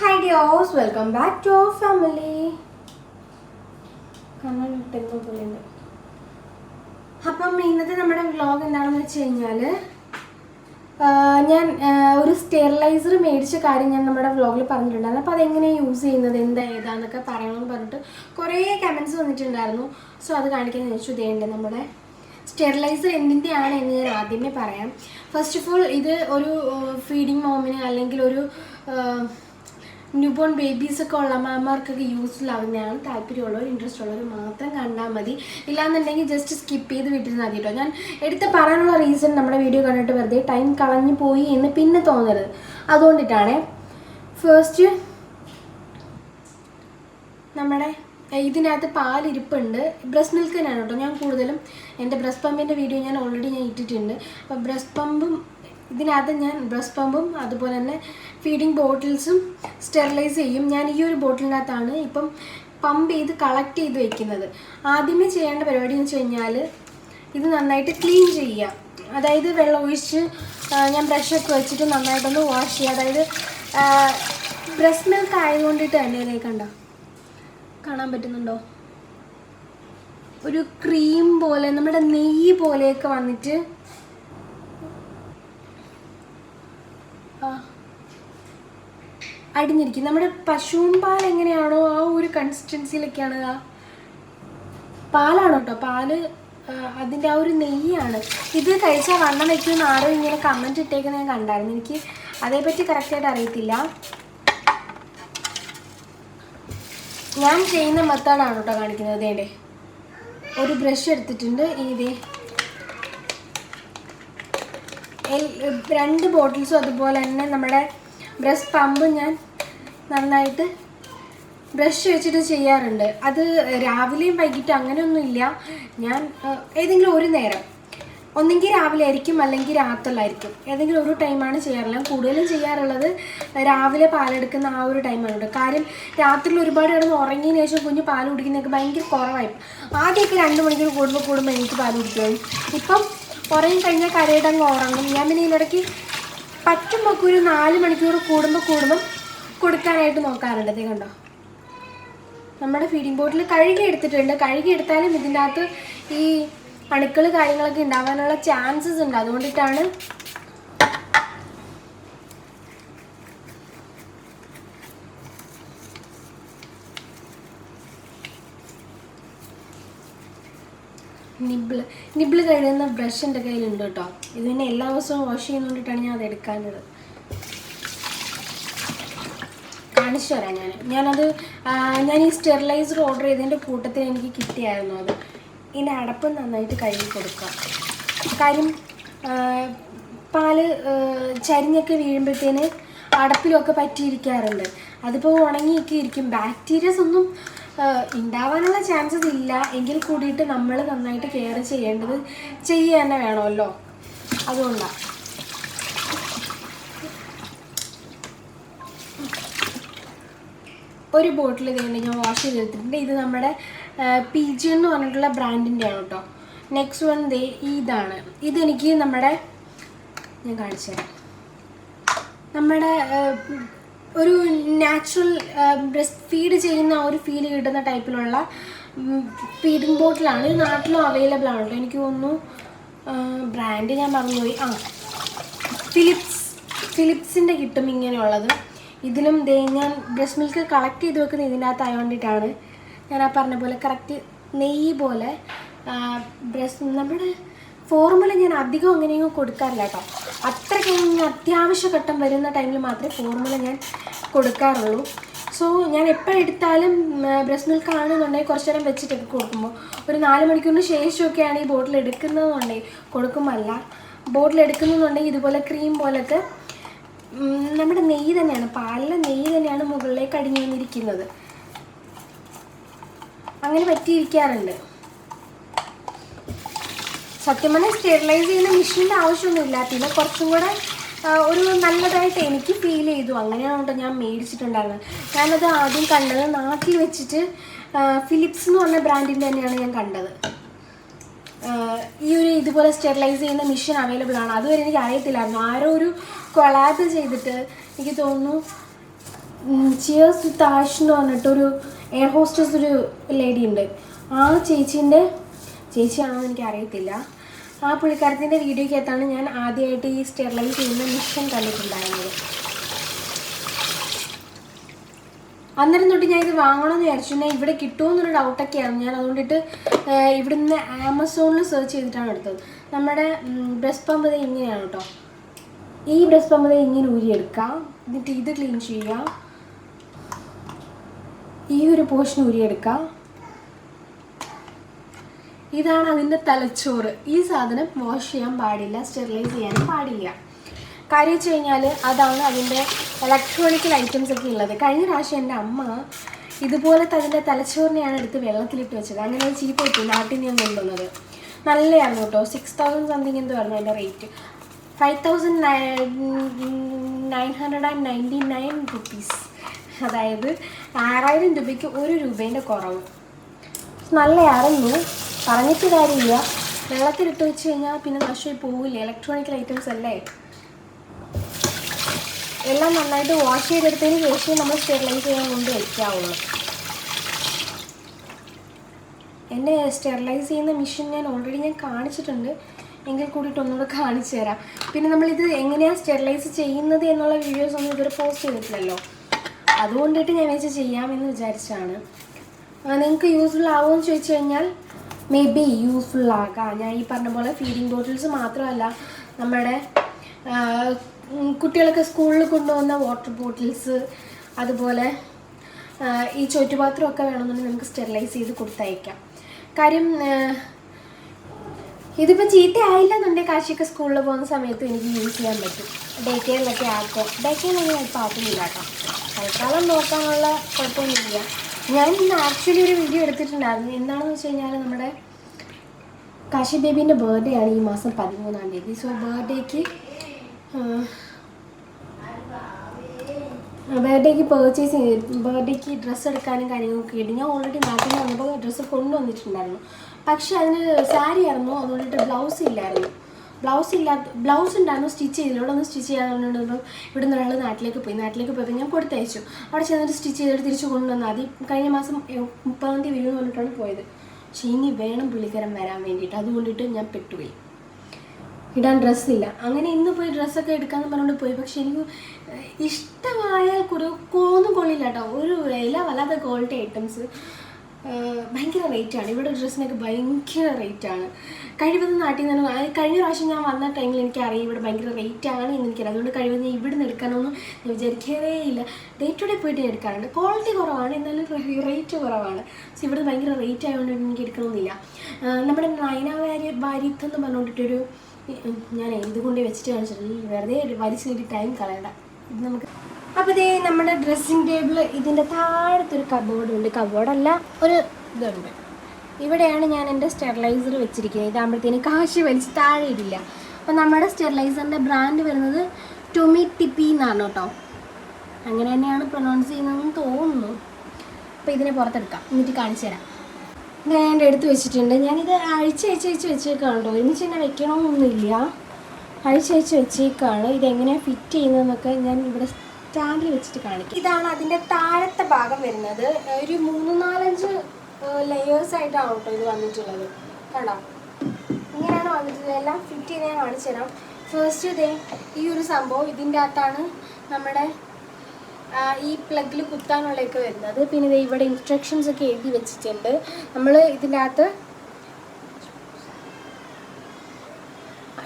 Hi dears welcome back to our family കണ്ണിട്ടെന്തോ പോലെയുണ്ട് അപ്പം ഇന്നത്തെ നമ്മുടെ വ്ലോഗ് എന്താണെന്ന് വെച്ച് കഴിഞ്ഞാൽ ഞാൻ ഒരു സ്റ്റെറിലൈസർ മേടിച്ച കാര്യം ഞാൻ നമ്മുടെ വ്ലോഗിൽ പറഞ്ഞിട്ടുണ്ടായിരുന്നു. അപ്പോൾ അതെങ്ങനെയാണ് യൂസ് ചെയ്യുന്നത് എന്താ ഏതാന്നൊക്കെ പറയണമെന്ന് പറഞ്ഞിട്ട് കുറേ കമൻസ് വന്നിട്ടുണ്ടായിരുന്നു. സോ അത് കാണിക്കാൻ ചോദിച്ചു ഇതേണ്ട് നമ്മുടെ സ്റ്റെറിലൈസർ എന്തിന്റെയാണ് എന്ന് ഞാൻ ആദ്യമേ പറയാം. ഫസ്റ്റ് ഓഫ് ഓൾ ഇത് ഒരു ഫീഡിങ് മോമിന് അല്ലെങ്കിൽ ഒരു ന്യൂബോൺ ബേബീസ് ഒക്കെ ഉള്ള അമ്മമാർക്കൊക്കെ യൂസ്ഫുൾ ആവുന്നതാണ്. താല്പര്യമുള്ളവർ ഇൻട്രസ്റ്റ് ഉള്ളവർ മാത്രം കണ്ടാൽ മതി. ഇല്ലാന്നുണ്ടെങ്കിൽ ജസ്റ്റ് സ്കിപ്പ് ചെയ്ത് വിട്ടിരുന്നാൽ മതി കേട്ടോ. ഞാൻ എടുത്ത് പറയാനുള്ള റീസൺ നമ്മുടെ വീഡിയോ കണ്ടിട്ട് വെറുതെ ടൈം കളഞ്ഞു പോയി എന്ന് പിന്നെ തോന്നരുത്. അതുകൊണ്ടിട്ടാണ് ഫസ്റ്റ് നമ്മുടെ ഇതിനകത്ത് പാലിരിപ്പുണ്ട്. ബ്രസ്റ്റ് മിൽക്ക് തന്നെയാണ് കേട്ടോ. ഞാൻ കൂടുതലും എന്റെ ബ്രസ്റ്റ് പമ്പിന്റെ വീഡിയോ ഞാൻ ഓൾറെഡി ഞാൻ ഇട്ടിട്ടുണ്ട്. അപ്പോൾ ബ്രസ്റ്റ് പമ്പും ഇതിനകത്ത് ഞാൻ ബ്രസ്റ്റ് പമ്പും അതുപോലെ തന്നെ ഫീഡിങ് ബോട്ടിൽസും സ്റ്റെറിലൈസ് ചെയ്യും. ഞാൻ ഈ ഒരു ബോട്ടിലിനകത്താണ് ഇപ്പം പമ്പ് ചെയ്ത് കളക്ട് ചെയ്ത് വെക്കുന്നത്. ആദ്യമേ ചെയ്യേണ്ട പരിപാടി എന്ന് വെച്ച് കഴിഞ്ഞാൽ ഇത് നന്നായിട്ട് ക്ലീൻ ചെയ്യുക. അതായത് വെള്ളം ഒഴിച്ച് ഞാൻ ബ്രഷൊക്കെ വെച്ചിട്ട് നന്നായിട്ടൊന്ന് വാഷ് ചെയ്യുക. അതായത് ബ്രസ്റ്റ് മിൽക്ക് ആയതുകൊണ്ടിട്ട് തന്നെ അല്ലേ കണ്ട? കാണാൻ പറ്റുന്നുണ്ടോ? ഒരു ക്രീം പോലെ നമ്മുടെ നെയ്യ് പോലെയൊക്കെ വന്നിട്ട് അടിഞ്ഞിരിക്കും. നമ്മുടെ പശുവും പാൽ എങ്ങനെയാണോ ആ ഒരു കൺസിസ്റ്റൻസിയിലൊക്കെയാണ് ആ പാലാണ് കേട്ടോ പാൽ അതിന്റെ ആ ഒരു നെയ്യാണ്. ഇത് കഴിച്ചാൽ വണ്ണം വെക്കുമെന്ന് ആരോ ഇങ്ങനെ കമന്റ് ഇട്ടേക്കുന്നത് ഞാൻ കണ്ടായിരുന്നു. എനിക്ക് അതേപറ്റി കറക്റ്റായിട്ട് അറിയത്തില്ല. ഞാൻ ചെയ്യുന്ന മെത്തേഡാണ് കേട്ടോ കാണിക്കുന്നത്. ഇതേടെ ഒരു ബ്രഷ് എടുത്തിട്ടുണ്ട്. ഇതേ രണ്ട് ബോട്ടിൽസും അതുപോലെ തന്നെ നമ്മുടെ ബ്രഷ് പമ്പ് ഞാൻ നന്നായിട്ട് ബ്രഷ് വെച്ചിട്ട് ചെയ്യാറുണ്ട്. അത് രാവിലെയും വൈകിട്ടും അങ്ങനെയൊന്നുമില്ല. ഞാൻ ഏതെങ്കിലും ഒരു നേരം. ഒന്നെങ്കിൽ രാവിലെ ആയിരിക്കും അല്ലെങ്കിൽ രാത്രിയിലായിരിക്കും. ഏതെങ്കിലും ഒരു ടൈമാണ് ചെയ്യാറുള്ളത്. കൂടുതലും ചെയ്യാറുള്ളത് രാവിലെ പാലെടുക്കുന്ന ആ ഒരു ടൈമാണ് കാര്യം രാത്രിയിൽ ഒരുപാട് കിടന്ന് ഉറങ്ങിയതിന് ശേഷം കുഞ്ഞ് പാൽ കുടിക്കുന്നതൊക്കെ ഭയങ്കര കുറവായി. ആദ്യമൊക്കെ രണ്ട് മണിക്കൂർ കൂടുമ്പോൾ കൂടുമ്പോൾ എനിക്ക് പാൽ കുടിക്കുകയും ഇപ്പം ഉറങ്ങി കഴിഞ്ഞാൽ കരയിടങ്ങ് ഉറങ്ങും. ഞാൻ പിന്നെ ഇതിനിടയ്ക്ക് പറ്റുമ്പോൾ ഒരു നാല് മണിക്കൂർ കൂടുമ്പോൾ കൂടുമ്പം കൊടുക്കാനായിട്ട് നോക്കാറുണ്ട്. അതേ കണ്ടോ? നമ്മുടെ ഫീഡിംഗ് ബോട്ടിൽ കഴുകി എടുത്തിട്ടുണ്ട്. കഴുകി എടുത്താലും ഇതിന്റെ അകത്ത് ഈ അണുക്കൾ കാര്യങ്ങളൊക്കെ ഉണ്ടാവാനുള്ള ചാൻസസ് ഉണ്ട്. അതുകൊണ്ടിട്ടാണ് നിബിൾ നിബിൾ കഴുകുന്ന ബ്രഷ് എന്റെ കയ്യിലുണ്ട് കേട്ടോ. ഇത് എല്ലാ ദിവസവും വാഷ് ചെയ്യുന്നതുകൊണ്ടിട്ടാണ് ഞാൻ അത് എടുക്കാനത് കാണിച്ചു തരാം ഞാൻ. ഞാനത് ഞാൻ ഈ സ്റ്റെറിലൈസർ ഓർഡർ ചെയ്തതിന്റെ കൂട്ടത്തിൽ എനിക്ക് കിട്ടിയായിരുന്നു അത്. ഇതിന്റെ അടപ്പ് നന്നായിട്ട് കഴുകി കൊടുക്കാം. കാര്യം പാൽ ചരിഞ്ഞൊക്കെ വീഴുമ്പോഴത്തേന് അടപ്പിലൊക്കെ പറ്റിയിരിക്കാറുണ്ട്. അതിപ്പോൾ ഉണങ്ങിയൊക്കെ ഇരിക്കും. ബാക്ടീരിയസ് ഒന്നും ഉണ്ടാവാനുള്ള ചാൻസസ് ഇല്ല. എങ്കിൽ കൂടിയിട്ട് നമ്മൾ നന്നായിട്ട് കെയർ ചെയ്യേണ്ടത് ചെയ്യുക തന്നെ വേണമല്ലോ. അതുകൊണ്ടാണ് ഒരു ബോട്ടിൽ ഇതുകൊണ്ട് ഞാൻ വാഷ് ചെയ്തെടുത്തിട്ടുണ്ട് ഇത് നമ്മുടെ പി ജി എന്ന് പറഞ്ഞിട്ടുള്ള ബ്രാൻഡിന്റെ ആണ് കേട്ടോ നെക്സ്റ്റ് വൺ ദേ ഇതാണ്. ഇതെനിക്ക് നമ്മുടെ ഞാൻ കാണിച്ചു തരാം. നമ്മുടെ ഒരു നാച്ചുറൽ ബ്രസ്റ്റ് ഫീഡ് ചെയ്യുന്ന ആ ഒരു ഫീൽ കിട്ടുന്ന ടൈപ്പിലുള്ള ഫീഡിംഗ് ബോട്ടിലാണ് ഇത് നാട്ടിലും അവൈലബിൾ ആണ് കേട്ടോ എനിക്ക് തോന്നുന്നു ബ്രാൻഡ് ഞാൻ മറന്നുപോയി. ആ ഫിലിപ്സ് ഫിലിപ്സിന്റെ കിട്ടും ഇങ്ങനെയുള്ളത്. ഇതിലും ദേ ഞാൻ ബ്രസ്റ്റ് മിൽക്ക് കളക്ട് ചെയ്ത് വെക്കുന്ന ഇതിന്റെ ആയ വേണ്ടിയിട്ടാണ് ഞാൻ ആ പറഞ്ഞ പോലെ കറക്റ്റ് നെയ്യ് പോലെ ബ്രസ്റ്റ് നമ്മുടെ ഫോർമുല ഞാൻ അധികം അങ്ങനെയൊന്നും കൊടുക്കാറില്ല കേട്ടോ. അത്രയ്ക്ക് അത്യാവശ്യ ഘട്ടം വരുന്ന ടൈമിൽ മാത്രമേ ഫോർമുല ഞാൻ കൊടുക്കാറുള്ളൂ. സോ ഞാൻ എപ്പോഴെടുത്താലും ബ്രസ്റ്റ് മിൽക്ക് ആണെന്നുണ്ടെങ്കിൽ കുറച്ച് നേരം വെച്ചിട്ടൊക്കെ കൊടുക്കുമ്പോൾ ഒരു നാല് മണിക്കൂറിന് ശേഷമൊക്കെയാണ് ഈ ബോട്ടിൽ എടുക്കുന്നതെന്നുണ്ടെങ്കിൽ കൊടുക്കുമ്പോൾ അല്ല ബോട്ടിൽ എടുക്കുന്നുണ്ടെങ്കിൽ ഇതുപോലെ ക്രീം പോലത്തെ നമ്മുടെ നെയ്യ് തന്നെയാണ്. പാലിലെ നെയ്യ് തന്നെയാണ് മുകളിലേക്ക് അടിഞ്ഞു വന്നിരിക്കുന്നത്. അങ്ങനെ പറ്റിയിരിക്കാറുണ്ട്. സത്യം പറഞ്ഞാൽ സ്റ്റെറിലൈസ് ചെയ്യുന്ന മെഷീന്റെ ആവശ്യമൊന്നുമില്ല. പിന്നെ കുറച്ചും കൂടെ ഒരു നല്ലതായിട്ട് എനിക്ക് ഫീൽ ചെയ്തു. അങ്ങനെയാണ് കേട്ടോ ഞാൻ മേടിച്ചിട്ടുണ്ടായിരുന്നത് ഞാനത് ആദ്യം കണ്ടത് നാട്ടിൽ വെച്ചിട്ട് ഫിലിപ്സ് എന്ന് പറഞ്ഞ ബ്രാൻഡിന്റെ തന്നെയാണ് ഞാൻ കണ്ടത്. ഈ ഒരു ഇതുപോലെ സ്റ്റെറിലൈസ് ചെയ്യുന്ന മെഷീൻ അവൈലബിൾ ആണ്. അതുവരെ എനിക്ക് അറിയത്തില്ലായിരുന്നു. ആരോ ഒരു കൊളാബ് ചെയ്തിട്ട് എനിക്ക് തോന്നുന്നു ചിയേഴ്സ് വിത്ത് ആഷ് എന്ന് പറഞ്ഞിട്ടൊരു എയർ ഹോസ്റ്റസ് ഒരു ലേഡി ഉണ്ട്. ആ ചേച്ചീന്റെ ചേച്ചിയാണോ എനിക്ക് അറിയത്തില്ല. ആ പുള്ളിക്കാരത്തിന്റെ വീഡിയോയ്ക്കകത്താണ് ഞാൻ ആദ്യമായിട്ട് ഈ സ്റ്റെറിലൈസ് ചെയ്യുന്ന മിഷൻ കണ്ടിട്ടുണ്ടായിരുന്നത്. അന്നേരം തൊട്ട് ഞാൻ ഇത് വാങ്ങണമെന്ന് വിചാരിച്ചു. ഞാൻ ഇവിടെ കിട്ടുമെന്നൊരു ഡൗട്ടൊക്കെയാണ് ഞാൻ അതുകൊണ്ടിട്ട് ഇവിടുന്ന് ആമസോണിൽ സെർച്ച് ചെയ്തിട്ടാണ് എടുത്തത്. നമ്മുടെ ബ്രസ്റ്റ് പമ്പ് ഇങ്ങനെയാണ് കേട്ടോ. ഈ ബ്രസ്റ്റ് പമ്പ് ഇങ്ങനെ ഊരിയെടുക്കാം എന്നിട്ട് ഇത് ക്ലീൻ ചെയ്യുക ഈ ഒരു പോർഷൻ ഊരിയെടുക്കാം ഇതാണ് അതിന്റെ തലച്ചോറ്. ഈ സാധനം വാഷ് ചെയ്യാൻ പാടില്ല സ്റ്റെറിലൈസ് ചെയ്യാനും പാടില്ല. കാര്യം വെച്ച് കഴിഞ്ഞാൽ അതാണ് അതിന്റെ ഇലക്ട്രോണിക്കൽ ഐറ്റംസ് ഒക്കെ ഉള്ളത്. കഴിഞ്ഞ പ്രാവശ്യം എന്റെ അമ്മ ഇതുപോലെ അതിന്റെ തലച്ചോറിനെയാണ് എടുത്ത് വെള്ളത്തിലിട്ട് വെച്ചത്. അങ്ങനെ അത് കിട്ടി. നാട്ടിൽ നിന്ന് കൊണ്ടുവന്നത്. നല്ലതായിരുന്നു കേട്ടോ. സിക്സ് തൗസൻഡ് സംതിങ് എന്തോ ആയിരുന്നു അതിന്റെ rate five thousand nine hundred and ninety nine rupees അതായത് ആറായിരം രൂപയ്ക്ക് ഒരു രൂപേന്റെ കുറവ്. നല്ലതായിരുന്നു. പറഞ്ഞിട്ട് കാര്യമില്ല. വെള്ളത്തിലിട്ട് വെച്ച് കഴിഞ്ഞാൽ പിന്നെ നഷ്ടമായി പോവില്ല. ഇലക്ട്രോണിക്കൽ ഐറ്റംസ് അല്ലേ? എല്ലാം നന്നായിട്ട് വാഷ് ചെയ്തെടുത്തതിന് ശേഷം നമ്മൾ സ്റ്റെറിലൈസ് ചെയ്യാൻ കൊണ്ട് വയ്ക്കാവുള്ളൂ എന്റെ സ്റ്റെറിലൈസ് ചെയ്യുന്ന മെഷീൻ ഞാൻ ഓൾറെഡി ഞാൻ കാണിച്ചിട്ടുണ്ട്. എങ്കിൽ കൂടിയിട്ട് ഒന്നുകൂടെ കാണിച്ചു തരാം. പിന്നെ നമ്മളിത് എങ്ങനെയാണ് സ്റ്റെറിലൈസ് ചെയ്യുന്നത് എന്നുള്ള വീഡിയോസ് ഒന്നും ഇതുവരെ പോസ്റ്റ് ചെയ്തിട്ടില്ലല്ലോ. അതുകൊണ്ടിട്ട് ഞാൻ വെച്ച് ചെയ്യാമെന്ന് വിചാരിച്ചാണ്. നിങ്ങൾക്ക് യൂസ്ഫുൾ ആവുമെന്ന് ചോദിച്ചു കഴിഞ്ഞാൽ മേ ബി യൂസ്ഫുൾ ആകാം. ഞാൻ ഈ പറഞ്ഞ പോലെ ഫീഡിങ് ബോട്ടിൽസ് മാത്രമല്ല നമ്മുടെ കുട്ടികളൊക്കെ സ്കൂളിൽ കൊണ്ടുപോകുന്ന വാട്ടർ ബോട്ടിൽസ് അതുപോലെ ഈ ചോറ്റുപാത്രമൊക്കെ വേണമെന്നുണ്ടെങ്കിൽ നമുക്ക് സ്റ്റെറിലൈസ് ചെയ്ത് കൊടുത്തയക്കാം. കാര്യം ഇതിപ്പോൾ ഇതിപ്പോൾ ചീത്തയായില്ല എന്നുണ്ടെങ്കിൽ കാശിയൊക്കെ സ്കൂളിൽ പോകുന്ന സമയത്ത് എനിക്ക് യൂസ് ചെയ്യാൻ പറ്റും. ഡേ കെയറിലൊക്കെ ആക്കോ. ഡേ കെയറിലൊന്നും ഇപ്പോൾ ആക്കുന്നില്ല കേട്ടോ. തൽക്കാലം നോക്കാനുള്ള കുഴപ്പമൊന്നുമില്ല. ഞാൻ ഇന്ന് ആക്ച്വലി ഒരു വീഡിയോ എടുത്തിട്ടുണ്ടായിരുന്നു. എന്താണെന്ന് വെച്ച് കഴിഞ്ഞാൽ നമ്മുടെ കാശി ബേബീന്റെ ബർത്ത്ഡേ ആണ് ഈ മാസം പതിമൂന്നാം തീയതി. സോ ബർത്ത്ഡേക്ക് ബർത്ത്ഡേക്ക് പർച്ചേസ് ബർത്ത്ഡേക്ക് ഡ്രസ്സ് എടുക്കാനും കാര്യങ്ങളൊക്കെ ആയിട്ട്. ഞാൻ ഓൾറെഡി നാട്ടിൽ വന്നപ്പോൾ ഡ്രസ്സ് കൊണ്ടുവന്നിട്ടുണ്ടായിരുന്നു പക്ഷെ അതിന് സാരി ആയിരുന്നു അതുകൊണ്ടിട്ട് ബ്ലൗസ് ഇല്ലായിരുന്നു. ബ്ലൗസ് ഇല്ലാത്ത ബ്ലൗസ് ഉണ്ടായിരുന്നു സ്റ്റിച്ച് ചെയ്തില്ല. ഇവിടെ ഒന്ന് സ്റ്റിച്ച് ചെയ്യാന്നുണ്ടെങ്കിൽ ഇവിടെ നിന്ന് ഒരാൾ നാട്ടിലേക്ക് പോയി. നാട്ടിലേക്ക് പോയപ്പോൾ ഞാൻ കൊടുത്തയച്ചു. അവിടെ ചെന്നിട്ട് സ്റ്റിച്ച് ചെയ്തിട്ട് തിരിച്ച് കൊണ്ടുവന്നാൽ മതി കഴിഞ്ഞ മാസം മുപ്പതാം തീയതി വരുമെന്ന് പറഞ്ഞിട്ടാണ് പോയത്. പക്ഷേ ഇനി വേണം പുള്ളിക്കാരൻ വരാൻ വേണ്ടിയിട്ട്. അതുകൊണ്ടിട്ട് ഞാൻ പെട്ടുപോയി. ഇടാൻ ഡ്രസ്സില്ല. അങ്ങനെ ഇന്ന് പോയി ഡ്രസ്സൊക്കെ എടുക്കാമെന്ന് പറഞ്ഞുകൊണ്ട് പോയി. പക്ഷെ എനിക്ക് ഇഷ്ടമായാൽ കുറേ ഒന്നും കൊള്ളില്ല കേട്ടോ ഒരു വില വല്ലാത്ത ക്വാളിറ്റി ഐറ്റംസ് ഭയങ്കര റേറ്റാണ് ഇവിടെ ഡ്രസ്സിനൊക്കെ ഭയങ്കര റേറ്റാണ് കഴിവതും നാട്ടിൽ നിന്ന് കഴിഞ്ഞ പ്രാവശ്യം ഞാൻ വന്ന ടൈമിൽ എനിക്കറിയാം ഇവിടെ ഭയങ്കര റേറ്റാണ് എന്ന് എനിക്കറിയാം. അതുകൊണ്ട് കഴിവതും ഞാൻ ഇവിടെ നിന്ന് എടുക്കാനൊന്നും ഞാൻ വിചാരിക്കേ ഇല്ല. ഡേ ടു ഡേ പോയിട്ട് എടുക്കാറുണ്ട്. ക്വാളിറ്റി കുറവാണ്. എന്നാലും റേറ്റ് കുറവാണ്. സോ ഇവിടെ ഭയങ്കര റേറ്റ് ആയതുകൊണ്ട് എനിക്ക് എടുക്കണമെന്നില്ല നമ്മുടെ നയന വാര്യ എന്ന് പറഞ്ഞുകൊണ്ടിട്ടൊരു ഞാൻ എന്തുകൊണ്ട് വെച്ചിട്ട് കാണിച്ചിട്ടുണ്ട്? വെറുതെ വലിച്ചു നീട്ടി ടൈം കളയണ്ട. ഇത് നമുക്ക് അപ്പോൾ ഇതേ നമ്മുടെ ഡ്രസ്സിങ് ടേബിൾ ഇതിന്റെ താഴത്തൊരു കബോർഡ് ഉണ്ട്. കബോർഡല്ല ഒരു ഇതുണ്ട്. ഇവിടെയാണ് ഞാൻ എന്റെ സ്റ്റെറിലൈസർ വെച്ചിരിക്കുന്നത്. ഇതാകുമ്പോഴത്തേന് കാശ് വലിച്ച് താഴെ ഇടില്ല. അപ്പോൾ നമ്മുടെ സ്റ്റെറിലൈസറിന്റെ ബ്രാൻഡ് വരുന്നത് ടൊമി ടിപ്പി എന്നാണ് കേട്ടോ. അങ്ങനെ തന്നെയാണ് പ്രൊനൗൺസ് ചെയ്യുന്നതെന്ന് തോന്നുന്നു. അപ്പോൾ ഇതിനെ പുറത്തെടുക്കാം. എന്നിട്ട് കാണിച്ചു തരാം. ഞാൻ എന്റെ അടുത്ത് വെച്ചിട്ടുണ്ട്. ഞാനിത് അഴിച്ച് അഴിച്ച് അഴിച്ച് വെച്ചേക്കാണ് കേട്ടോ ഒരുമിച്ച് തന്നെ വെക്കണമെന്നൊന്നുമില്ല അഴിച്ച് അഴിച്ച് വെച്ചേക്കാണ്. ഇതെങ്ങനെയാണ് ഫിറ്റ് ചെയ്യുന്നതെന്നൊക്കെ ഞാൻ ഇവിടെ സ്റ്റാൻഡിൽ വെച്ചിട്ട് കാണിക്കും. ഇതാണ് അതിന്റെ താഴത്തെ ഭാഗം വരുന്നത്. ഒരു മൂന്ന് നാലഞ്ച് ലെയേഴ്സ് ആയിട്ടാണ് കേട്ടോ ഇത് വന്നിട്ടുള്ളത്. കണ്ടോ? ഇങ്ങനെയാണ് വന്നിട്ടുള്ളത്. എല്ലാം ഫിറ്റ് ചെയ്ത് ഞാൻ കാണിച്ചു തരാം. ഫസ്റ്റ് ഇതേ ഈ ഒരു സംഭവം ഇതിന്റെ അകത്താണ് നമ്മുടെ ഈ പ്ലഗിൽ കുത്താനുള്ളതൊക്കെ വരുന്നത്. പിന്നെ ഇവിടെ ഇൻസ്ട്രക്ഷൻസ് ഒക്കെ എഴുതി വെച്ചിട്ടുണ്ട്. നമ്മൾ ഇതിന്റെ അകത്ത്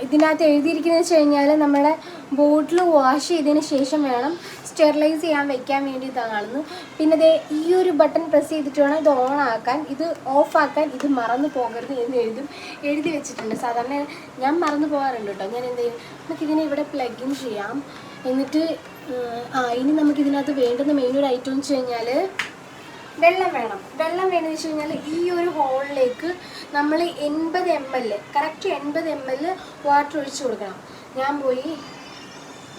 ഇതിനകത്ത് എഴുതിയിരിക്കുന്നത് വെച്ച് കഴിഞ്ഞാൽ നമ്മുടെ ബോട്ടിൽ വാഷ് ചെയ്തതിന് ശേഷം വേണം സ്റ്റെറിലൈസ് ചെയ്യാൻ വെക്കാൻ വേണ്ടിയിട്ടാണ് പിന്നെ ദേ ഈ ഒരു ബട്ടൺ പ്രസ് ചെയ്തിട്ട് വേണം ഇത് ഓൺ ആക്കാൻ. ഇത് ഓഫ് ആക്കാൻ. ഇത് മറന്നു പോകരുത് എന്ന് എഴുതും. എഴുതി വെച്ചിട്ടുണ്ട്. സാധാരണ ഞാൻ മറന്നു പോകാറുണ്ട് കേട്ടോ. ഞാൻ എന്ത് ചെയ്യും? നമുക്കിതിനെ ഇവിടെ പ്ലഗ് ഇൻ ചെയ്യാം. എന്നിട്ട് ആ ഇനി നമുക്ക് ഇതിനകത്ത് വേണ്ടുന്ന മെയിൻ ഒരു ഐറ്റം വെച്ച് കഴിഞ്ഞാൽ വെള്ളം വേണം. വെള്ളം വേണമെന്ന് വെച്ച് കഴിഞ്ഞാൽ ഈ ഒരു ഹോളിലേക്ക് നമ്മൾ എൺപത് എം എൽ കറക്റ്റ് എൺപത് എം എൽ വാട്ടർ ഒഴിച്ച് കൊടുക്കണം. ഞാൻ പോയി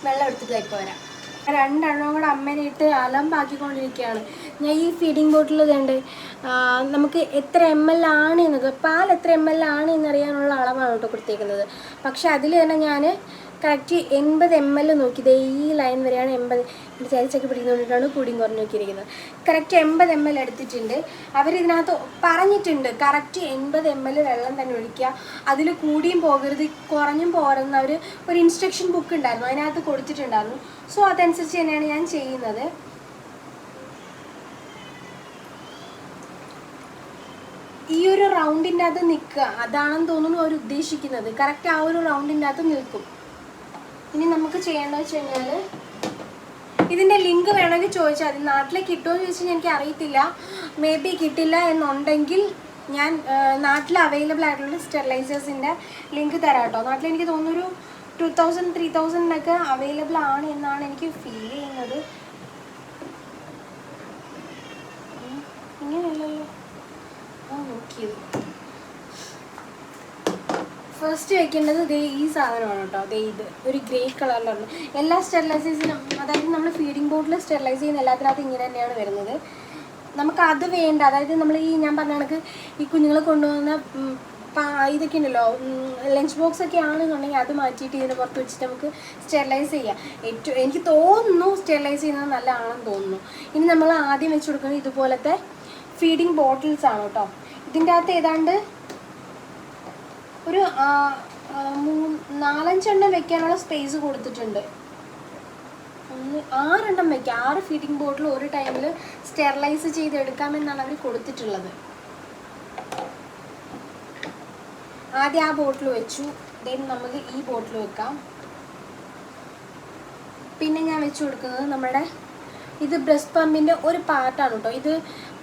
വെള്ളം എടുത്തിട്ട് പോരാം വരാം. രണ്ടെണ്ണം കൂടെ അമ്മേനെ ഇട്ട് അലമ്പാക്കിക്കൊണ്ടിരിക്കുകയാണ്. ഞാൻ ഈ ഫീഡിങ് ബോട്ടിൽ ഇതേണ്ട് നമുക്ക് എത്ര എം എൽ ആണ് എന്നൊക്കെ പാൽ എത്ര എം എൽ ആണ് എന്നറിയാനുള്ള അളവാണ് കേട്ടോ കൊടുത്തേക്കുന്നത്. പക്ഷെ അതിൽ തന്നെ ഞാൻ കറക്റ്റ് എൺപത് എം എൽ നോക്കി ദേ ഈ ലൈൻ വരെയാണ് എൺപത് ചരിച്ചൊക്കെ പിടിക്കുന്നതുകൊണ്ടാണ് കൂടിയും കുറഞ്ഞു നോക്കിയിരിക്കുന്നത് കറക്റ്റ് എൺപത് എം എൽ എടുത്തിട്ടുണ്ട്. അവരിതിനകത്ത് പറഞ്ഞിട്ടുണ്ട് കറക്റ്റ് എൺപത് എം എൽ വെള്ളം തന്നെ ഒഴിക്കുക. അതിൽ കൂടിയും പോകരുത് കുറഞ്ഞും പോകരുതെന്ന് അവർ ഒരു ഇൻസ്ട്രക്ഷൻ ബുക്ക് ഉണ്ടായിരുന്നു അതിനകത്ത് കൊടുത്തിട്ടുണ്ടായിരുന്നു. സോ അതനുസരിച്ച് തന്നെയാണ് ഞാൻ ചെയ്യുന്നത്. ഈ ഒരു റൗണ്ടിന്റെ അകത്ത് നിൽക്കുക അതാണെന്ന് തോന്നുന്നു അവർ ഉദ്ദേശിക്കുന്നത്. കറക്റ്റ് ആ ഒരു റൗണ്ടിന്റെ അകത്ത് നിൽക്കും. ഇനി നമുക്ക് ചെയ്യേണ്ടത് വെച്ച് കഴിഞ്ഞാൽ ഇതിന്റെ ലിങ്ക് വേണമെങ്കിൽ ചോദിച്ചാൽ മതി. നാട്ടിൽ കിട്ടുമോ എന്ന് ചോദിച്ചാൽ എനിക്ക് അറിയത്തില്ല. മേ ബി കിട്ടില്ല എന്നുണ്ടെങ്കിൽ ഞാൻ നാട്ടിൽ അവൈലബിൾ ആയിട്ടുള്ള സ്റ്റെറിലൈസേഴ്സിന്റെ ലിങ്ക് തരാം കേട്ടോ. നാട്ടിൽ എനിക്ക് തോന്നുന്നൊരു ടു തൗസൻഡ് ത്രീ തൗസൻഡിനൊക്കെ അവൈലബിൾ ആണ് എന്നാണ് എനിക്ക് ഫീൽ ചെയ്യുന്നത്. ഇങ്ങനെയല്ലോ നോക്കിയത്. ഫസ്റ്റ് വെക്കേണ്ടത് ദേ ഈ സാധനമാണ് കേട്ടോ ദേ ഇത് ഒരു ഗ്രേ കളറിലാണ് എല്ലാ സ്റ്റെറിലൈസേഴ്സിനും അതായത് നമ്മൾ ഫീഡിംഗ് ബോട്ടിൽ സ്റ്റെറിലൈസ് ചെയ്യുന്ന എല്ലാത്തിനകത്തും ഇങ്ങനെ തന്നെയാണ് വരുന്നത്. നമുക്ക് അത് വേണ്ട. അതായത് നമ്മൾ ഈ ഞാൻ പറഞ്ഞ കണക്ക് ഈ കുഞ്ഞുങ്ങൾ കൊണ്ടുപോകുന്ന ഇതൊക്കെ ഉണ്ടല്ലോ ലഞ്ച് ബോക്സ് ഒക്കെ ആണെന്നുണ്ടെങ്കിൽ അത് മാറ്റിയിട്ട് ഇതിന് പുറത്ത് വെച്ചിട്ട് നമുക്ക് സ്റ്റെറിലൈസ് ചെയ്യാം. ഏറ്റവും എനിക്ക് തോന്നുന്നു സ്റ്റെറിലൈസ് ചെയ്യുന്നത് നല്ലതാണെന്ന് തോന്നുന്നു. ഇനി നമ്മൾ ആദ്യം വെച്ച് കൊടുക്കുന്നത് ഇതുപോലത്തെ ഫീഡിങ് ബോട്ടിൽസ് ആണ് കേട്ടോ ഇതിന്റെ അകത്ത് ഏതാണ്ട് ഒരു നാലഞ്ചെണ്ണം വെക്കാനുള്ള സ്പേസ് കൊടുത്തിട്ടുണ്ട്. ഒന്ന് ആറെണ്ണം വെക്കാം. ആറ് ഫീഡിംഗ് ബോട്ടിൽ ഒരു ടൈമിൽ സ്റ്റെറിലൈസ് ചെയ്തെടുക്കാമെന്നാണ് അവർ കൊടുത്തിട്ടുള്ളത്. ആദ്യം ആ ബോട്ടിൽ വെച്ചു. ദെൻ നമുക്ക് ഈ ബോട്ടിൽ വെക്കാം. പിന്നെ ഞാൻ വെച്ചു കൊടുക്കുന്നത് നമ്മുടെ ഇത് ബ്രസ്റ്റ് പമ്പിന്റെ ഒരു പാർട്ടാണ് കേട്ടോ ഇത്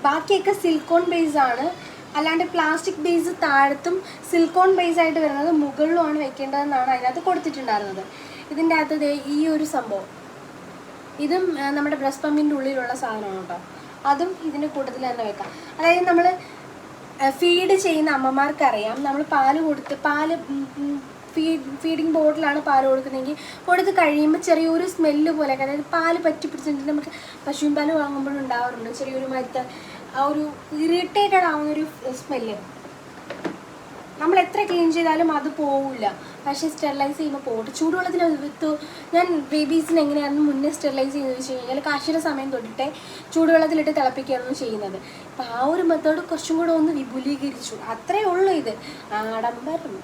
ബാക്കിയൊക്കെ സിൽക്കോൺ ബേസ് ആണ്. അല്ലാണ്ട് പ്ലാസ്റ്റിക് ബേസ് താഴത്തും സിൽക്കോൺ ബേസ് ആയിട്ട് വരുന്നത് മുകളിലുമാണ് വെക്കേണ്ടതെന്നാണ് അതിനകത്ത് കൊടുത്തിട്ടുണ്ടായിരുന്നത്. ഇതിന്റെ അകത്ത് ഈ ഒരു സംഭവം. ഇതും നമ്മുടെ ബ്രസ്റ്റ് പമ്പിന്റെ ഉള്ളിലുള്ള സാധനമാണ് കേട്ടോ. അതും ഇതിന്റെ കൂട്ടത്തിൽ തന്നെ വെക്കാം. അതായത് നമ്മൾ ഫീഡ് ചെയ്യുന്ന അമ്മമാർക്കറിയാം. നമ്മൾ പാൽ കൊടുത്ത് പാൽ ഫീഡ് ഫീഡിങ് ബോട്ടിലാണ് പാൽ കൊടുക്കുന്നതെങ്കിൽ കൊടുത്ത് കഴിയുമ്പോൾ ചെറിയൊരു സ്മെല്ല് പോലെ അതായത് പാൽ പറ്റി നമുക്ക് പശുവിൻ പാൽ വാങ്ങുമ്പോഴുണ്ടാവാറുണ്ട് ചെറിയൊരു മരുത്ത ആ ഒരു ഇറിറ്റേറ്റഡ് ആവുന്ന ഒരു സ്മെല്ല് നമ്മൾ എത്ര ക്ലീൻ ചെയ്താലും അത് പോവില്ല പക്ഷെ സ്റ്റെറിലൈസ് ചെയ്യുമ്പോൾ പോകട്ടെ ചൂടുവെള്ളത്തിൽ വിത്ത് ഞാൻ ബേബീസിന് എങ്ങനെയായിരുന്നു മുന്നേ സ്റ്റെറിലൈസ് ചെയ്യുന്നത് വെച്ച് കഴിഞ്ഞാൽ കാശിയുടെ സമയം തൊട്ടിട്ടേ ചൂടുവെള്ളത്തിലിട്ട് തിളപ്പിക്കുകയായിരുന്നു ചെയ്യുന്നത്. അപ്പം ആ ഒരു മെത്തേഡ് കുറച്ചും കൂടെ ഒന്ന് വിപുലീകരിച്ചു. അത്രേ ഉള്ളൂ ഇത്. ആഡംബരം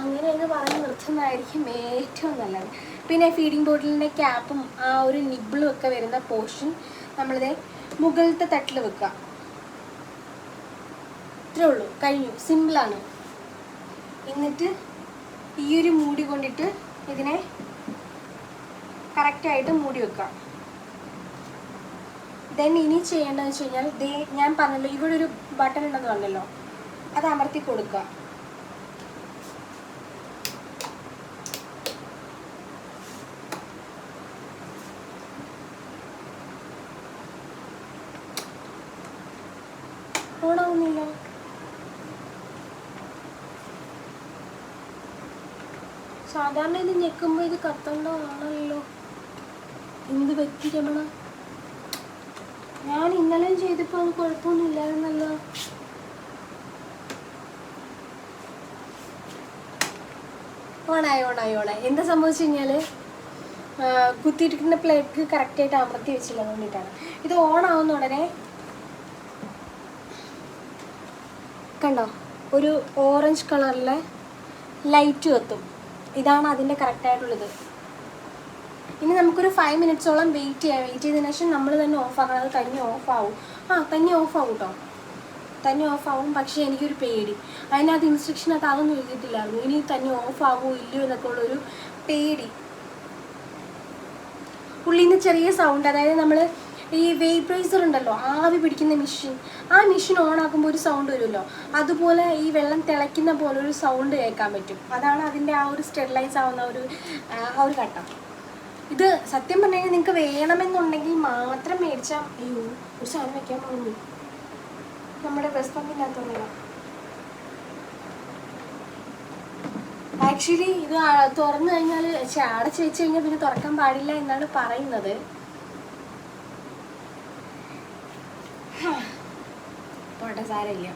അങ്ങനെ എന്ന് പറഞ്ഞ് നിർത്തുന്നതായിരിക്കും ഏറ്റവും നല്ലത്. പിന്നെ ഫീഡിംഗ് ബോട്ടിലിന്റെ ക്യാപ്പും ആ ഒരു നിബിളും ഒക്കെ വരുന്ന പോർഷൻ നമ്മളിത് മുകളിലത്തെ തട്ടിൽ വെക്കുക. ഇത്രേ ഉള്ളൂ കഴിഞ്ഞു സിമ്പിളാണ് എന്നിട്ട് ഈ ഒരു മൂടി കൊണ്ടിട്ട് ഇതിനെ കറക്റ്റായിട്ട് മൂടി വെക്കാം ദെൻ ഇനി ചെയ്യേണ്ടതെന്ന് വെച്ച് കഴിഞ്ഞാൽ ദേ ഞാൻ പറഞ്ഞല്ലോ ഇവിടെ ഒരു ബട്ടൺ ഉണ്ടെന്ന് പറഞ്ഞല്ലോ അത് അമർത്തി കൊടുക്കുക. സാധാരണ ഇത് ഞെക്കുമ്പോൾ ഇത് കത്തണ്ടതാണല്ലോ എന്ത് പറ്റി രമണ? ഞാൻ ഇന്നലെയും ചെയ്തപ്പോൾ അത് കുഴപ്പമൊന്നുമില്ലായിരുന്നല്ലോ. ഓണായി ഓണായി ഓണായി. എന്താ സംഭവിച്ചു കഴിഞ്ഞാൽ കുത്തിയിരിക്കുന്ന പ്ലേറ്റ് കറക്റ്റായിട്ട് അമർത്തി വെച്ചില്ല വേണ്ടിട്ടാണ് ഇത് ഓണാവുന്ന ഉടനെ കണ്ടോ? ഒരു ഓറഞ്ച് കളറിലെ ലൈറ്റ് കത്തും. ഇതാണ് അതിന്റെ കറക്റ്റായിട്ടുള്ളത് ഇനി നമുക്കൊരു ഫൈവ് മിനിറ്റ്സോളം വെയിറ്റ് ചെയ്യാം. വെയിറ്റ് ചെയ്തതിനു ശേഷം നമ്മൾ തന്നെ ഓഫ് ആക്കണം. അത് തന്നെ ഓഫ് ആവും. ആ തന്നെ ഓഫ് ആവും കേട്ടോ തന്നെ ഓഫ് ആവും. പക്ഷേ എനിക്കൊരു പേടി. അതിനകത്ത് ഇൻസ്ട്രക്ഷനകത്ത് അതൊന്നും എഴുതിയിട്ടില്ലായിരുന്നു. ഇനി തന്നെ ഓഫ് ആവുമോ ഇല്ലയോ എന്നൊക്കെ ഉള്ളൊരു പേടി. ഉള്ളിൽ ചെറിയ സൗണ്ട് അതായത് നമ്മൾ ഈ വേപ്രൈസർ ഉണ്ടല്ലോ ആവി പിടിക്കുന്ന മെഷീൻ ആ മെഷീൻ ഓൺ ആക്കുമ്പോൾ ഒരു സൗണ്ട് വരുമല്ലോ. അതുപോലെ ഈ വെള്ളം തിളയ്ക്കുന്ന പോലെ ഒരു സൗണ്ട് കേൾക്കാൻ പറ്റും. അതാണ് അതിന്റെ ആ ഒരു സ്റ്റെറിലൈസ് ആവുന്ന ഒരു ആ, ഒരു ഘട്ടം. ഇത് സത്യം പറഞ്ഞു കഴിഞ്ഞാൽ നിങ്ങൾക്ക് വേണമെന്നുണ്ടെങ്കിൽ മാത്രം മേടിച്ചാൽ അയ്യോ ഒരു സാധനം വെക്കാൻ പോകുന്നു. നമ്മുടെ ബസ് ആക്ച്വലി ഇത് തുറന്നു കഴിഞ്ഞാൽ അടച്ചു വെച്ച് കഴിഞ്ഞാൽ പിന്നെ തുറക്കാൻ പാടില്ല എന്നാണ് പറയുന്നത്. പോട്ടെ സാരമില്ല.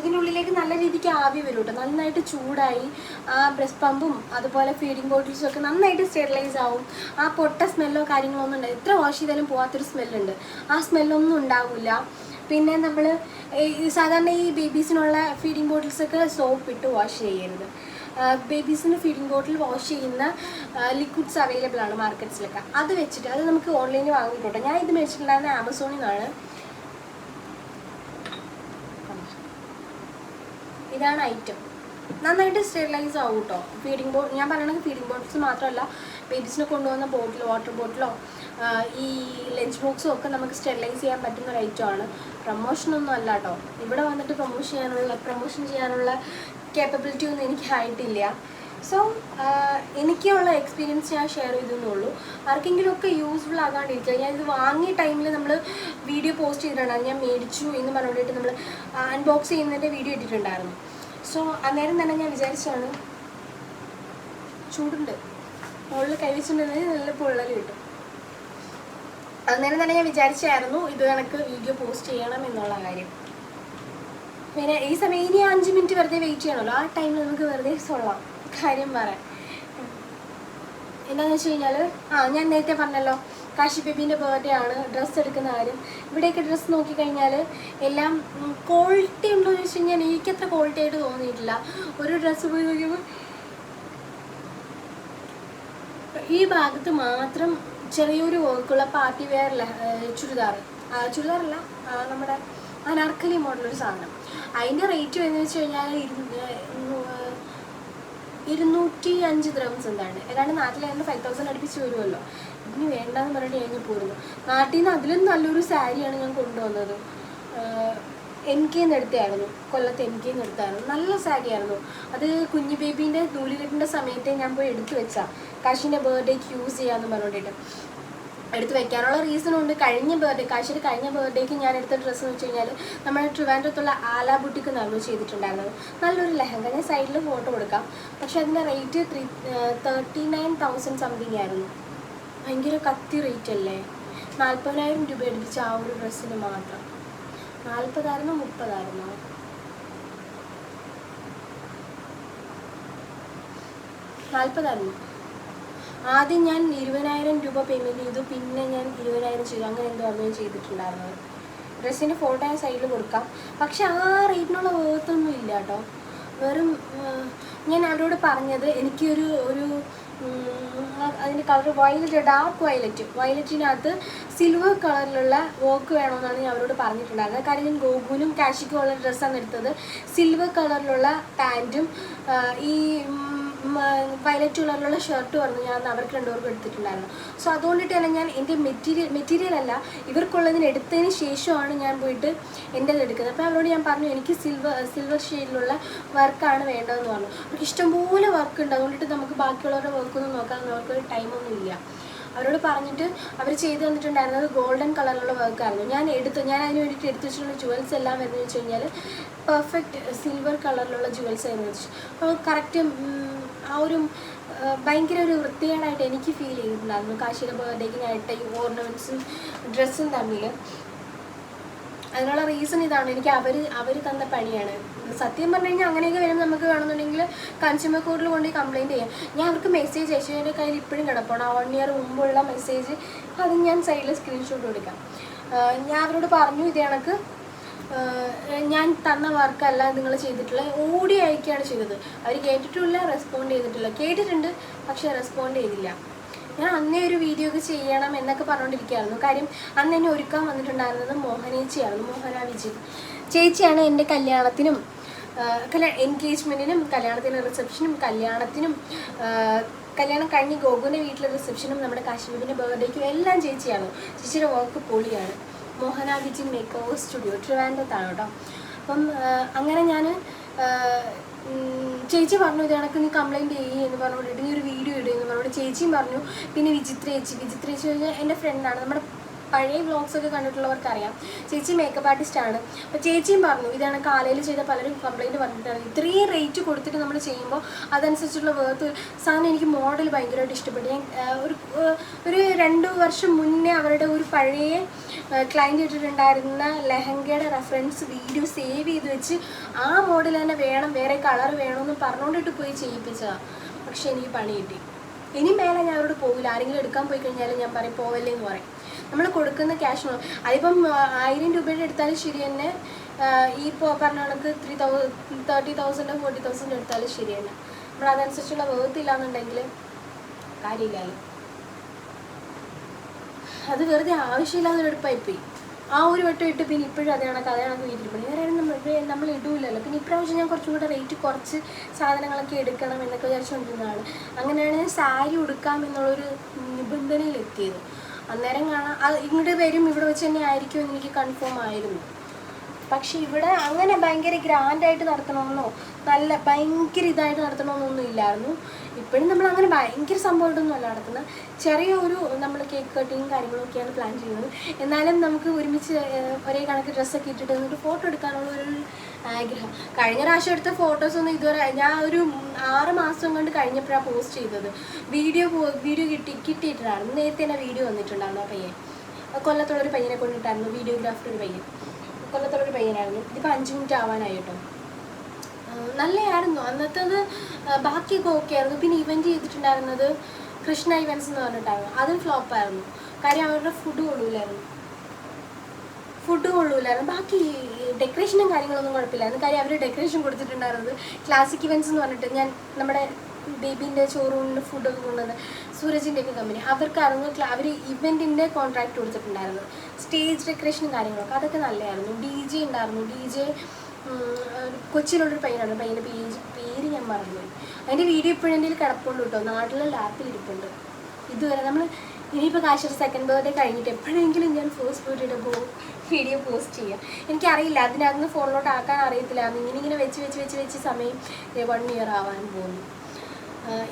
ഇതിനുള്ളിലേക്ക് നല്ല രീതിക്ക് ആവി വരും കേട്ടോ നന്നായിട്ട് ചൂടായി ആ ബ്രസ്റ്റ് പമ്പും അതുപോലെ ഫീഡിങ് ബോട്ടിൽസും ഒക്കെ നന്നായിട്ട് സ്റ്റെറിലൈസ് ആവും. ആ പൊട്ട സ്മെല്ലോ കാര്യങ്ങളൊന്നും ഉണ്ടാവും എത്ര വാഷ് ചെയ്താലും പോകാത്തൊരു സ്മെല്ലുണ്ട് ആ സ്മെല്ലൊന്നും ഉണ്ടാവില്ല പിന്നെ നമ്മൾ സാധാരണ ഈ ബേബീസിനുള്ള ഫീഡിങ് ബോട്ടിൽസൊക്കെ സോപ്പ് ഇട്ട് വാഷ് ചെയ്യരുത്. ബേബീസിന് ഫീഡിംഗ് ബോട്ടിൽ വാഷ് ചെയ്യുന്ന ലിക്വിഡ്സ് അവൈലബിൾ ആണ് മാർക്കറ്റ്സിലൊക്കെ അത് വെച്ചിട്ട് അത് നമുക്ക് ഓൺലൈനിൽ വാങ്ങിയിട്ടുണ്ട് ഞാൻ ഇത് മേടിച്ചിട്ടുണ്ടായിരുന്ന ആമസോണിൽ നിന്നാണ് ഇതാണ് ഐറ്റം നന്നായിട്ട് സ്റ്റെറിലൈസ് ആവും കേട്ടോ. ഫീഡിംഗ് ബോട്ട് ഞാൻ പറയണത് ഫീഡിംഗ് ബോട്ടിൽസ് മാത്രമല്ല ബേബീസിനെ കൊണ്ടുവന്ന ബോട്ടിൽ വാട്ടർ ബോട്ടിലോ ഈ ലഞ്ച് ബോക്സും ഒക്കെ നമുക്ക് സ്റ്റെറിലൈസ് ചെയ്യാൻ പറ്റുന്ന ഒരു ഐറ്റമാണ് പ്രൊമോഷനൊന്നും അല്ല കേട്ടോ. ഇവിടെ വന്നിട്ട് പ്രൊമോഷൻ ചെയ്യാനുള്ള പ്രൊമോഷൻ ചെയ്യാനുള്ള കേപ്പബിലിറ്റി ഒന്നും എനിക്ക് ആയിട്ടില്ല സോ എനിക്കുള്ള എക്സ്പീരിയൻസ് ഞാൻ ഷെയർ ചെയ്തെന്നുള്ളൂ. ആർക്കെങ്കിലും ഒക്കെ യൂസ്ഫുൾ ആകാണ്ടിരിക്കുക. ഞാൻ ഇത് വാങ്ങിയ ടൈമിൽ നമ്മൾ വീഡിയോ പോസ്റ്റ് ചെയ്തിട്ടുണ്ടായിരുന്നു ഞാൻ മേടിച്ചു എന്ന് പറഞ്ഞിട്ട് നമ്മൾ അൺബോക്സ് ചെയ്യുന്നതിന്റെ വീഡിയോ ഇട്ടിട്ടുണ്ടായിരുന്നു. സോ അന്നേരം തന്നെ ഞാൻ വിചാരിച്ചാണ് ചൂടുണ്ട്. മുകളിൽ കഴിച്ചിട്ടുണ്ടെങ്കിൽ നല്ല പൊള്ളൽ കിട്ടും. അന്നേരം തന്നെ ഞാൻ വിചാരിച്ചായിരുന്നു ഇത് കണക്ക് വീഡിയോ പോസ്റ്റ് ചെയ്യണം എന്നുള്ള കാര്യം. പിന്നെ ഈ സമയം ഇനി അഞ്ച് മിനിറ്റ് വെറുതെ വെയിറ്റ് ചെയ്യണമല്ലോ ആ ടൈമിൽ നമുക്ക് വെറുതെ സൊള്ളാം കാര്യം പറയാം എന്താണെന്ന് വെച്ച് കഴിഞ്ഞാൽ ആ ഞാൻ നേരത്തെ പറഞ്ഞല്ലോ കാശി ബേബീന്റെ ബർത്ത്ഡേ ആണ് ഡ്രസ്സ് എടുക്കുന്ന കാര്യം. ഇവിടെയൊക്കെ ഡ്രസ്സ് നോക്കിക്കഴിഞ്ഞാൽ എല്ലാം ക്വാളിറ്റി ഉണ്ടോ എന്ന് വെച്ച് കഴിഞ്ഞാൽ എനിക്കത്ര ക്വാളിറ്റി ആയിട്ട് തോന്നിയിട്ടില്ല. ഒരു ഡ്രസ്സ് പോയി നോക്കിയപ്പോൾ ഈ ഭാഗത്ത് മാത്രം ചെറിയൊരു വർക്കുള്ള പാർട്ടി വെയർ ചുരിദാർ ചുരിദാറല്ല നമ്മുടെ അനാർക്കലി മോഡലൊരു സാധനം. അതിന്റെ റേറ്റ് എന്ന് വെച്ച് കഴിഞ്ഞാൽ ഇരുന്നൂറ്റി അഞ്ച് ദ്രംസ് എന്താണ്. ഏതാണ്ട് നാട്ടിൽ ഞങ്ങൾ ഫൈവ് തൗസൻഡ് അടുപ്പിച്ച് വരുമല്ലോ. ഇതിന് വേണ്ടെന്ന് പറഞ്ഞിട്ട് കഴിഞ്ഞ് പോരുന്നു. നാട്ടിൽ നിന്ന് അതിലും നല്ലൊരു സാരിയാണ് ഞാൻ കൊണ്ടുവന്നത്. എൻ കെ എടുത്തായിരുന്നു കൊല്ലത്ത് എൻ കെ എടുത്തായിരുന്നു നല്ല സാരിയായിരുന്നു അത് കുഞ്ഞു ബേബീന്റെ നൂലുകെട്ടിന്റെ സമയത്തെ ഞാൻ പോയി എടുത്തു വെച്ചാൽ കാശിന്റെ ബർത്ത്ഡേക്ക് യൂസ് ചെയ്യാമെന്ന് പറഞ്ഞിട്ട് എടുത്ത് വെക്കാനുള്ള റീസൺ ഉണ്ട്. കഴിഞ്ഞ ബർത്ത്ഡേ കാശ്ശേരി കഴിഞ്ഞ ബർത്ത്ഡേക്ക് ഞാൻ എടുത്ത ഡ്രസ്സ് എന്ന് വെച്ച് കഴിഞ്ഞാൽ നമ്മുടെ ട്രിവാൻഡ്രത്തുള്ള ആല ബുട്ടിക്ക് നിന്നായിരുന്നു ചെയ്തിട്ടുണ്ടായിരുന്നത്. നല്ലൊരു ലെഹങ്ക ഞാൻ സൈഡിൽ ഫോട്ടോ കൊടുക്കാം. പക്ഷെ അതിന്റെ rate three thirty nine thousand something ആയിരുന്നു. ഭയങ്കര കത്തി റേറ്റ് അല്ലേ? നാൽപ്പതിനായിരം രൂപ അടിപ്പിച്ച ആ ഒരു ഡ്രസ്സിന് മാത്രം. നാൽപ്പതായിരുന്നോ മുപ്പതായിരുന്നോ? നാൽപ്പതായിരുന്നു ആദ്യം ഞാൻ ഇരുപതിനായിരം രൂപ പേയ്മെന്റ് ചെയ്തു. പിന്നെ ഞാൻ ഇരുപതിനായിരം ചെയ്തു. അങ്ങനെ എന്തോ ഞാൻ ചെയ്തിട്ടുണ്ടായിരുന്നത് ഡ്രസ്സിന്റെ ഫോട്ടോ ഞാൻ സൈഡിൽ കൊടുക്കാം. പക്ഷെ ആ റേറ്റിനുള്ള വേർത്തൊന്നും ഇല്ല കേട്ടോ വെറും ഞാൻ അവരോട് പറഞ്ഞത് എനിക്കൊരു ഒരു അതിന്റെ കളർ വയലറ്റ് ഡാർക്ക് വയലറ്റ് വയലറ്റിനകത്ത് സിൽവർ കളറിലുള്ള വർക്ക് വേണമെന്നാണ് ഞാൻ അവരോട് പറഞ്ഞിട്ടുണ്ടായിരുന്നത്. കാര്യം ഞാൻ ഗോകുലും കാശിക്കും ഉള്ള ഡ്രസ്സാണ് എടുത്തത്. സിൽവർ കളറിലുള്ള പാന്റും ഈ വയലറ്റ് കളറിലുള്ള ഷർട്ട് പറഞ്ഞു ഞാൻ അവർക്ക് രണ്ടുപേർക്കും എടുത്തിട്ടുണ്ടായിരുന്നു. സോ അതുകൊണ്ടിട്ട് തന്നെ ഞാൻ എന്റെ മെറ്റീരിയൽ മെറ്റീരിയൽ അല്ല ഇവർക്കുള്ളതിന് എടുത്തതിന് ശേഷമാണ് ഞാൻ പോയിട്ട് എന്റെ എടുക്കുന്നത്. അപ്പോൾ അവരോട് ഞാൻ പറഞ്ഞു എനിക്ക് സിൽവർ സിൽവർ ഷെയ്ഡിലുള്ള വർക്കാണ് വേണ്ടതെന്ന് പറഞ്ഞു. അവർക്ക് ഇഷ്ടംപോലെ വർക്ക് ഉണ്ട്. അതുകൊണ്ടിട്ട് നമുക്ക് ബാക്കിയുള്ളവരുടെ വർക്കൊന്നും നോക്കാൻ അവർക്ക് ടൈമൊന്നും ഇല്ല. അവരോട് പറഞ്ഞിട്ട് അവർ ചെയ്തു തന്നിട്ടുണ്ടായിരുന്നത് ഗോൾഡൻ കളറിലുള്ള വർക്കായിരുന്നു ഞാൻ എടുത്ത് ഞാൻ അതിന് വേണ്ടിയിട്ട് എടുത്തു വെച്ചിട്ടുള്ള ജുവൽസ് എല്ലാം വരുന്നത് വെച്ച് കഴിഞ്ഞാൽ പെർഫെക്റ്റ് സിൽവർ കളറിലുള്ള ജുവൽസ് ആയിരുന്നു. വെച്ചു അപ്പോൾ കറക്റ്റ് ആ ഒരു ഭയങ്കര ഒരു വൃത്തികേടായിട്ട് എനിക്ക് ഫീൽ ചെയ്തിട്ടുണ്ടായിരുന്നു. കാശിയുടെ ബർത്ത്ഡേക്ക് ഞാൻ ഇട്ട ഈ ഓർണമെന്റ്സും ഡ്രസ്സും തമ്മിൽ അതിനുള്ള റീസൺ ഇതാണ്. എനിക്ക് അവർ അവർ തന്ന പണിയാണ്. സത്യം പറഞ്ഞു കഴിഞ്ഞാൽ അങ്ങനെയൊക്കെ വരുമ്പോൾ നമുക്ക് കാണുന്നുണ്ടെങ്കിൽ കൺസ്യൂമർ കോർട്ടിൽ കൊണ്ട് കംപ്ലയിന്റ് ചെയ്യാം. ഞാൻ അവർക്ക് മെസ്സേജ് അയച്ചു. എന്റെ കയ്യിൽ ഇപ്പോഴും കിടപ്പണം ആ വൺ ഇയർ മുമ്പുള്ള മെസ്സേജ് അത് ഞാൻ സൈഡിൽ സ്ക്രീൻഷോട്ട് കൊടുക്കാം. ഞാൻ അവരോട് പറഞ്ഞു ഇത് കണക്ക് ഞാൻ തന്ന വർക്കല്ല നിങ്ങൾ ചെയ്തിട്ടുള്ള ഓടി അയക്കുകയാണ് ചെയ്തത്. അവർ കേട്ടിട്ടില്ല റെസ്പോണ്ട് ചെയ്തിട്ടില്ല. കേട്ടിട്ടുണ്ട് പക്ഷെ റെസ്പോണ്ട് ചെയ്തില്ല. ഞാൻ അന്നേ ഒരു വീഡിയോ ഒക്കെ ചെയ്യണം എന്നൊക്കെ പറഞ്ഞുകൊണ്ടിരിക്കുകയായിരുന്നു കാര്യം അന്ന് എന്നെ ഒരുക്കാൻ വന്നിട്ടുണ്ടായിരുന്നത് മോഹനേച്ചിയായിരുന്നു മോഹന വിജയ്. ചേച്ചിയാണ് എന്റെ കല്യാണത്തിനും കല്യാ എൻഗേജ്മെന്റിനും കല്യാണത്തിന്റെ റിസപ്ഷനും കല്യാണത്തിനും കല്യാണം കഴിഞ്ഞ് ഗോകുവിന്റെ വീട്ടിലെ റിസപ്ഷനും നമ്മുടെ കാശ്മീരിന്റെ ബർത്ത്ഡേക്കും എല്ലാം ചേച്ചിയാണ് ചേച്ചിയുടെ വർക്ക് പൊളിയാണ്. മോഹന വിജയ് മേക്ക് സ്റ്റുഡിയോ ട്രിവാൻഡത്താണ് കേട്ടോ. അപ്പം അങ്ങനെ ഞാൻ ചേച്ചി പറഞ്ഞു ഇത് നീ കംപ്ലൈന്റ് ചെയ്യ് എന്ന് പറഞ്ഞുകൊണ്ടിട്ട് നീ ഒരു വീഡിയോ ഇടുക എന്ന് പറഞ്ഞുകൊണ്ട് ചേച്ചിയും പറഞ്ഞു. പിന്നെ വിചിത്ര ചേച്ചി വിചിത്ര ചേച്ചി കഴിഞ്ഞാൽ എന്റെ ഫ്രണ്ടാണ് നമ്മുടെ പഴയ വ്ളോഗ്സ് ഒക്കെ കണ്ടിട്ടുള്ളവർക്ക് അറിയാം ചേച്ചി മേക്കപ്പ് ആർട്ടിസ്റ്റ് ആണ്. അപ്പോൾ ചേച്ചിയും പറഞ്ഞു ഇതാണ് കാലയിൽ ചെയ്ത പലരും കംപ്ലൈന്റ് പറഞ്ഞിട്ടാണ് ഇത്രയും റേറ്റ് കൊടുത്തിട്ട് നമ്മൾ ചെയ്യുമ്പോൾ അതനുസരിച്ചുള്ള വേർത്ത് സാധനം എനിക്ക് മോഡൽ ഭയങ്കരമായിട്ട് ഇഷ്ടപ്പെട്ടു. ഞാൻ ഒരു ഒരു രണ്ട് വർഷം മുന്നേ അവരുടെ ഒരു പഴയ ക്ലയന്റ് ഇട്ടിട്ടുണ്ടായിരുന്ന ലെഹങ്കയുടെ റെഫറൻസ് വീഡിയോ സേവ് ചെയ്ത് വെച്ച് ആ മോഡൽ തന്നെ വേണം വേറെ കളർ വേണമെന്ന് പറഞ്ഞുകൊണ്ടിട്ട് പോയി ചെയ്യിപ്പിച്ചതാണ് പക്ഷെ എനിക്ക് പണി കിട്ടി. ഇനി മേലെ ഞാൻ അവരോട് പോകില്ല ആരെങ്കിലും എടുക്കാൻ പോയി കഴിഞ്ഞാൽ ഞാൻ പറയും പോവല്ലേ എന്ന് പറയും. നമ്മൾ കൊടുക്കുന്ന ക്യാഷ് അതിപ്പം ആയിരം രൂപയുടെ എടുത്താലും ശരി തന്നെ ഈ പറഞ്ഞ കണക്ക് ത്രീ തൗ തേർട്ടി തൗസൻഡോ ഫോർട്ടി തൗസൻഡ് എടുത്താലും ശരി തന്നെ. നമ്മൾ അതനുസരിച്ചുള്ള വേർത്ത് ഇല്ലാന്നുണ്ടെങ്കിൽ കാര്യമില്ലല്ലോ. അത് വെറുതെ ആവശ്യമില്ലാതെ ഒരു എടുപ്പായിപ്പോയി ആ ഒരു വട്ടം ഇട്ട് പിന്നെ ഇപ്പോഴും അതേ കണക്ക് അതേ കണക്ക് വീട്ടിൽ വേറെ നമ്മൾ നമ്മൾ ഇടൂലല്ലോ. പിന്നെ ഇപ്രാവശ്യം ഞാൻ കുറച്ചും കൂടെ റേറ്റ് കുറച്ച് സാധനങ്ങളൊക്കെ എടുക്കണം എന്നൊക്കെ വിചാരിച്ചുകൊണ്ടിരുന്നതാണ് അങ്ങനെയാണ് സാരി ഉടുക്കാം എന്നുള്ളൊരു നിബന്ധനയിൽ എത്തിയത് അന്നേരം കാണാം. ഇങ്ങോട്ട് വരും ഇവിടെ വെച്ച് തന്നെ ആയിരിക്കും എനിക്ക് കൺഫേം ആയിരുന്നു. പക്ഷെ ഇവിടെ അങ്ങനെ ഭയങ്കര ഗ്രാൻഡായിട്ട് നടത്തണമെന്നോ നല്ല ഭയങ്കര ഇതായിട്ട് നടത്തണമെന്നൊന്നും ഇല്ലായിരുന്നു. ഇപ്പോഴും നമ്മൾ അങ്ങനെ ഭയങ്കര സംഭവമായിട്ടൊന്നും അല്ല നടത്തുന്നത്. ചെറിയൊരു നമ്മൾ കേക്ക് കട്ടിങ്ങും കാര്യങ്ങളൊക്കെയാണ് പ്ലാൻ ചെയ്യുന്നത്. എന്നാലും നമുക്ക് ഒരുമിച്ച് ഒരേ കണക്ക് ഡ്രസ്സൊക്കെ ഇട്ടിട്ട് എന്നിട്ട് ഫോട്ടോ എടുക്കാനുള്ള ഒരു ആഗ്രഹം. കഴിഞ്ഞ പ്രാവശ്യം എടുത്ത ഫോട്ടോസൊന്നും ഇതുവരെ ഞാൻ ഒരു ആറ് മാസം കൊണ്ട് കഴിഞ്ഞപ്പോഴാണ് പോസ്റ്റ് ചെയ്തത്. വീഡിയോ വീഡിയോ കിട്ടി കിട്ടിയിട്ടുണ്ടായിരുന്നു നേരത്തെ തന്നെ വീഡിയോ വന്നിട്ടുണ്ടായിരുന്നു ആ പയ്യൻ. കൊല്ലത്തുള്ള ഒരു പയ്യനെ കൊണ്ടിട്ടായിരുന്നു വീഡിയോഗ്രാഫർ ഒരു പയ്യൻ. കൊല്ലത്തുള്ള ഒരു പയ്യനായിരുന്നു. ഇതിപ്പോൾ അഞ്ച് മിനിറ്റ് ആവാനായി കേട്ടോ. ആ, നല്ലതായിരുന്നു അന്നത്തേത് ബാക്കിയൊക്കെ ഓക്കെ ആയിരുന്നു. പിന്നെ ഇവന്റ് ചെയ്തിട്ടുണ്ടായിരുന്നത് കൃഷ്ണ ഇവൻസ് എന്ന് പറഞ്ഞിട്ടായിരുന്നു. അതും ഫ്ലോപ്പായിരുന്നു കാര്യം അവരുടെ ഫുഡ് കൊള്ളൂലായിരുന്നു. ഫുഡ് കൊള്ളൂലായിരുന്നു. ബാക്കി ഡെക്കറേഷനും കാര്യങ്ങളൊന്നും കുഴപ്പമില്ലായിരുന്നു. കാര്യം അവർ ഡെക്കറേഷൻ കൊടുത്തിട്ടുണ്ടായിരുന്നത് ക്ലാസിക് ഇവൻസ് എന്ന് പറഞ്ഞിട്ട് ഞാൻ നമ്മുടെ ബേബീന്റെ ചോറൂണിന്റെ ഫുഡൊക്കെ കൊണ്ടുവന്ന സൂരജിന്റെ ഒക്കെ കമ്പനി അവർക്കായിരുന്നു അവർ ഇവന്റിന്റെ കോൺട്രാക്ട് കൊടുത്തിട്ടുണ്ടായിരുന്നു. സ്റ്റേജ് ഡെക്കറേഷനും കാര്യങ്ങളൊക്കെ അതൊക്കെ നല്ലതായിരുന്നു. ഡി ജെ ഉണ്ടായിരുന്നു. ഡി ജെ കൊച്ചിയിലുള്ളൊരു പയ്യനാണ്. പയ്യന്റെ പേര് പേര് ഞാൻ മറന്നു അതിന്റെ വീഡിയോ ഇപ്പോഴും എന്റെ കിടപ്പുണ്ട് കേട്ടോ. നാട്ടിലെ ലാപ്പിൽ ഇരിപ്പുണ്ട്. ഇതുവരെ നമ്മൾ ഇനിയിപ്പോൾ കാശ്മീർ സെക്കൻഡ് ബർത്ത്ഡേ കഴിഞ്ഞിട്ട് എപ്പോഴെങ്കിലും ഞാൻ ഫസ്റ്റ് വീഡിയോ പോ വീഡിയോ പോസ്റ്റ് ചെയ്യാം. എനിക്കറിയില്ല. അതിനകത്ത് ഫോണിലോട്ട് ആക്കാൻ അറിയത്തില്ല. ഇങ്ങനെ ഇങ്ങനെ വെച്ച് വെച്ച് വെച്ച് വെച്ച് സമയം വൺ ഇയർ ആവാൻ പോകുന്നു.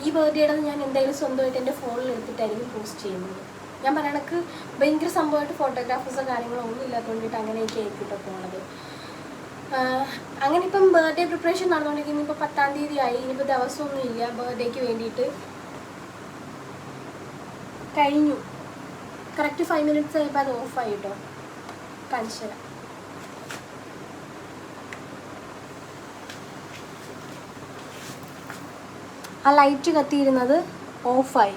ഈ ബർത്ത്ഡേയുടെ ഞാൻ എന്തായാലും സ്വന്തമായിട്ട് എന്റെ ഫോണിൽ എടുത്തിട്ടായിരിക്കും പോസ്റ്റ് ചെയ്യുന്നത്. ഞാൻ പറയണക്ക് ഭയങ്കര സംഭവമായിട്ട് ഫോട്ടോഗ്രാഫേഴ്സോ കാര്യങ്ങളോ ഒന്നും ഇല്ലാത്തതുകൊണ്ടിട്ട് അങ്ങനെയൊക്കെ ആയിരിക്കും പോണത്. അങ്ങനെ ഇപ്പം ബർത്ത്ഡേ പ്രിപ്പറേഷൻ നടന്നുകൊണ്ടിരിക്കുന്നത് ഇപ്പോൾ പത്താം തീയതി ആയി. ഇനിയിപ്പോൾ ദിവസമൊന്നും ഇല്ല. ബർത്ത്ഡേക്ക് വേണ്ടിയിട്ട് കഴിഞ്ഞു. കറക്റ്റ് ഫൈവ് മിനിറ്റ്സ് ആയപ്പോൾ അത് ഓഫായി കേട്ടോ കാണിച്ചു തരാം. ആ ലൈറ്റ് കത്തിയിരുന്നത് ഓഫായി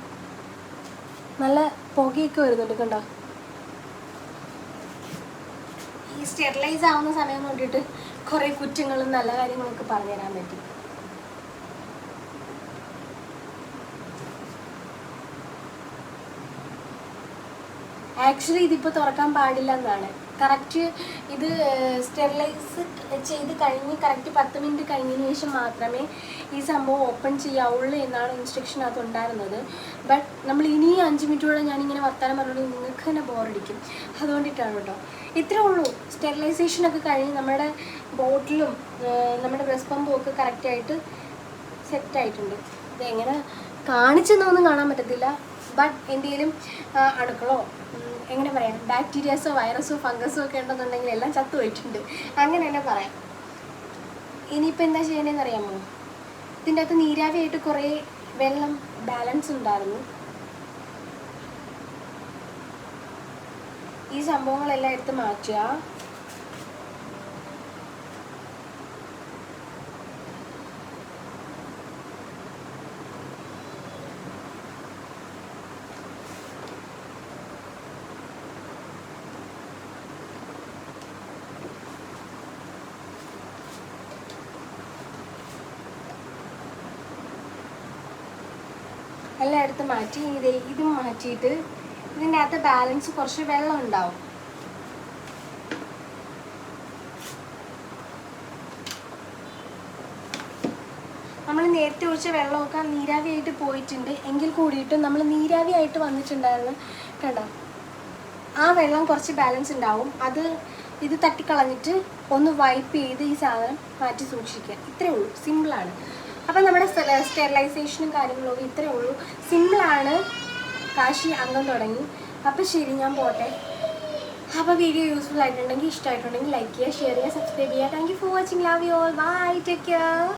നല്ല പുകയൊക്കെ വരുന്നുണ്ട് കണ്ടോ? ഈ സ്റ്റെറിലൈസ് ആവുന്ന സമയം നോക്കിയിട്ട് കുറേ കുറ്റങ്ങളും നല്ല കാര്യങ്ങളൊക്കെ പറഞ്ഞു തരാൻ പറ്റി. ആക്ച്വലി ഇതിപ്പോൾ തുറക്കാൻ പാടില്ല എന്നാണ്. കറക്റ്റ് ഇത് സ്റ്റെറിലൈസ് ചെയ്ത് കഴിഞ്ഞ് കറക്റ്റ് പത്ത് മിനിറ്റ് കഴിഞ്ഞതിന് ശേഷം മാത്രമേ ഈ സംഭവം ഓപ്പൺ ചെയ്യാവുള്ളൂ എന്നാണ് ഇൻസ്ട്രക്ഷൻ അത് ഉണ്ടായിരുന്നത് ബട്ട് നമ്മൾ ഇനി അഞ്ച് മിനിറ്റോടെ ഞാനിങ്ങനെ വർത്താനം പറഞ്ഞുകൊണ്ട് നിങ്ങൾക്ക് തന്നെ ബോറടിക്കും അതുകൊണ്ടിട്ടാണ് കേട്ടോ. ഇത്രേ ഉള്ളൂ. സ്റ്റെറിലൈസേഷനൊക്കെ കഴിഞ്ഞ് നമ്മുടെ ബോട്ടിലും നമ്മുടെ ബ്രസ് പമ്പും ഒക്കെ കറക്റ്റായിട്ട് സെറ്റായിട്ടുണ്ട് ഇതെങ്ങനെ കാണിച്ചെന്നൊന്നും കാണാൻ പറ്റത്തില്ല. ബട്ട് എന്തെങ്കിലും അണുക്കളോ എങ്ങനെ പറയാം? ബാക്ടീരിയാസോ വൈറസോ ഫംഗസോ ഒക്കെ ഉണ്ടെന്നുണ്ടെങ്കിൽ എല്ലാം ചത്തുപോയിട്ടുണ്ട് അങ്ങനെ തന്നെ പറയാം. ഇനിയിപ്പോൾ എന്താ ചെയ്യണേന്ന് അറിയാമോ? ഇതിന്റെ അകത്ത് നീരാവിയായിട്ട് കുറേ വെള്ളം ബാലൻസ് ഉണ്ടായിരുന്നു. ഈ സംഭവങ്ങളെല്ലാം എടുത്ത് മാറ്റുക. എല്ലാം എടുത്ത് മാറ്റി ഇത് ഇതും മാറ്റിയിട്ട് ഇതിന്റെ അകത്ത് ബാലൻസ് കുറച്ച് വെള്ളം ഉണ്ടാവും. നമ്മൾ നേരത്തെ ഒഴിച്ച വെള്ളമൊക്കെ നീരാവിയായിട്ട് പോയിട്ടുണ്ട്. എങ്കിൽ കൂടിയിട്ടും നമ്മൾ നീരാവി ആയിട്ട് വന്നിട്ടുണ്ടായിരുന്നു കണ്ടോ? ആ വെള്ളം കുറച്ച് ബാലൻസ് ഉണ്ടാവും. അത് ഇത് തട്ടിക്കളഞ്ഞിട്ട് ഒന്ന് വൈപ്പ് ചെയ്ത് ഈ സാധനം മാറ്റി സൂക്ഷിക്കുക. ഇത്രയേ ഉള്ളൂ. സിമ്പിളാണ് അപ്പം നമ്മുടെ സ്റ്റെറിലൈസേഷനും കാര്യങ്ങളും ഇത്രേ ഉള്ളൂ. സിമ്പിളാണ്. കാശി അംഗം തുടങ്ങി. അപ്പം ശരി ഞാൻ പോട്ടെ. അപ്പോൾ വീഡിയോ യൂസ്ഫുൾ ആയിട്ടുണ്ടെങ്കിൽ ഇഷ്ടമായിട്ടുണ്ടെങ്കിൽ ലൈക്ക് ചെയ്യുക ഷെയർ ചെയ്യുക സബ്സ്ക്രൈബ് ചെയ്യുക. Thank you for watching love you all bye take care